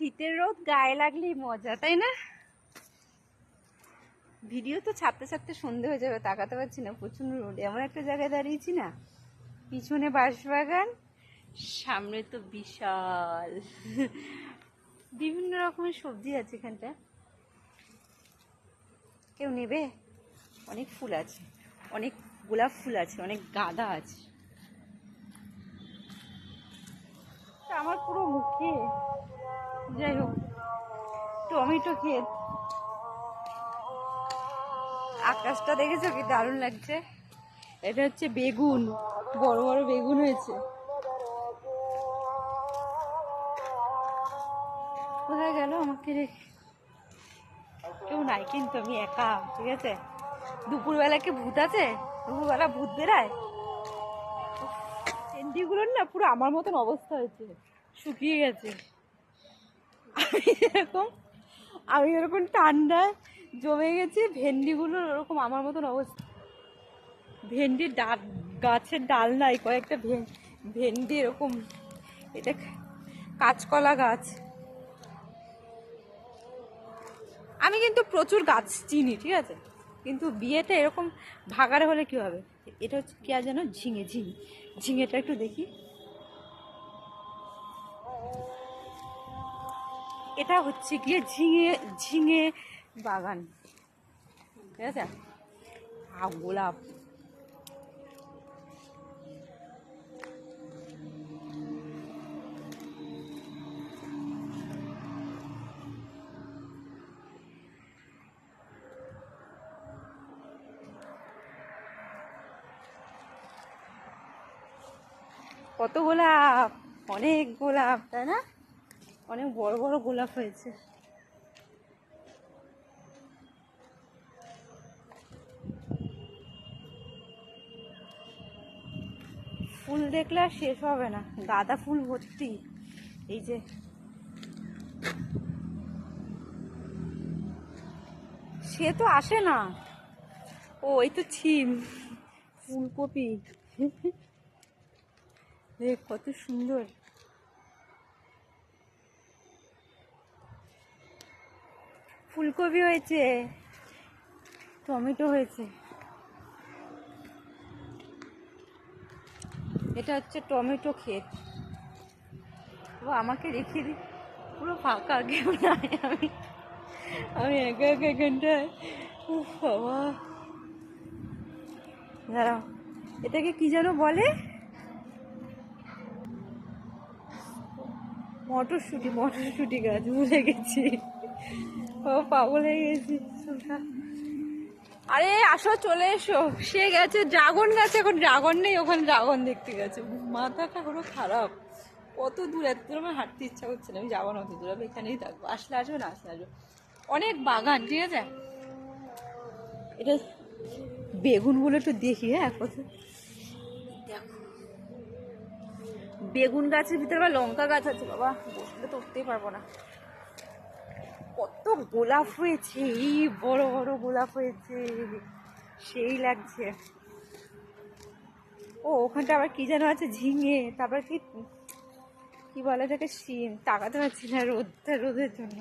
শীতের রোদ গায়ে লাগলেই মজা, তাই না? ভিডিও তো ছাপতে ছাপতে সন্ধে হয়ে যাবে, তাকাতে পারছি না, প্রচণ্ড রোদ। এমন একটা জায়গায় দাঁড়িয়েছি না, পিছনে বাঁশবাগান, সামনে তো বিশাল। বিভিন্ন রকমের সবজি আছে এখানটা কেউ নেবে? অনেক ফুল আছে, অনেক গোলাপ ফুল আছে, অনেক গাঁদা আছে। আমার পুরো মুখে যাই হোক, টমেটো ক্ষেত আকাশটা দেখেছ কি দারুণ লাগছে? এটা হচ্ছে বেগুন, বড় বড় বেগুন হয়েছে। কোথায় গেল আমাকে রেখে কেউ নাই কিন্তু আমি একা, ঠিক আছে? দুপুরবেলা কি ভূত আছে? দুপুরবেলা ভূত বেড়ায়? ভেন্ডিগুলোর না পুরো আমার মতন অবস্থা হয়েছে, শুকিয়ে গেছে। আমি এরকম আমি এরকম ঠান্ডায় জমে গেছি, ভেন্ডিগুলোর ওরকম আমার মতন অবস্থা। ভেন্ডির ডাল, গাছের ডাল নাই, কয়েকটা ভেন্ডি এরকম। এটা কাঁচকলা গাছ। আমি কিন্তু প্রচুর গাছ চিনি, ঠিক আছে? কিন্তু বিয়েতে এরকম ভাগারে হলে কি হবে? এটা হচ্ছে কি আর যেন ঝিঙে ঝিঙে, ঝিঙেটা একটু দেখি। এটা হচ্ছে গিয়ে ঝিঙে ঝিঙে বাগান। ঠিক আছে? আর গোলাপ। কত গোলাপ? অনেক গোলাপ, তাই না? অনেক বড় বড় গোলাপ হয়েছে। ফুল দেখলে আর শেষ হবে না। গাঁদা ফুল ভর্তি। এই যে। সে তো আসে না। ও, এই তো ছিম। ফুলকপি। দেখ, কত সুন্দর। ফুলকপি হয়েছে। টমেটো হয়েছে। এটা হচ্ছে টমেটো ক্ষেত। ও আমাকে রেখে দি পুরো ফাঁকা, কেউ নাই আমি। আমি একা একা উফ, বাবা। দাঁড়াও। এটাকে কি যেন বলে? মটরশুটি মটরশুটি গাছ, ভুলে গেছি। ও গেছি আরে, আসো, চলে এসো। সে গেছে, ড্রাগন গাছ, এখন ড্রাগন নেই, ওখানে ড্রাগন দেখতে গেছে। মাথাটা পুরো খারাপ। কত দূর, এত দূর আমার হাঁটতে ইচ্ছা করছে না, আমি যাব না অত দূর, আমি এখানেই থাকব। আসলে আসবে না, আসলে আসবে। অনেক বাগান, ঠিক আছে? এটা বেগুনগুলো একটু দেখি হ্যাঁ দেখো। বেগুন গাছের ভিতরে আবার লঙ্কা গাছ আছে, বাবা, বসলে তো উঠতেই পারব না। কত গোলাপ হয়েছে, এই বড় বড় গোলাপ হয়েছে, সেই লাগছে। ও, ওখানটা আবার কি যেন আছে, ঝিঙে, তারপর কি কি বলে থাকে শিম, তাকাতে পারছি না রোদটা, রোদের জন্য।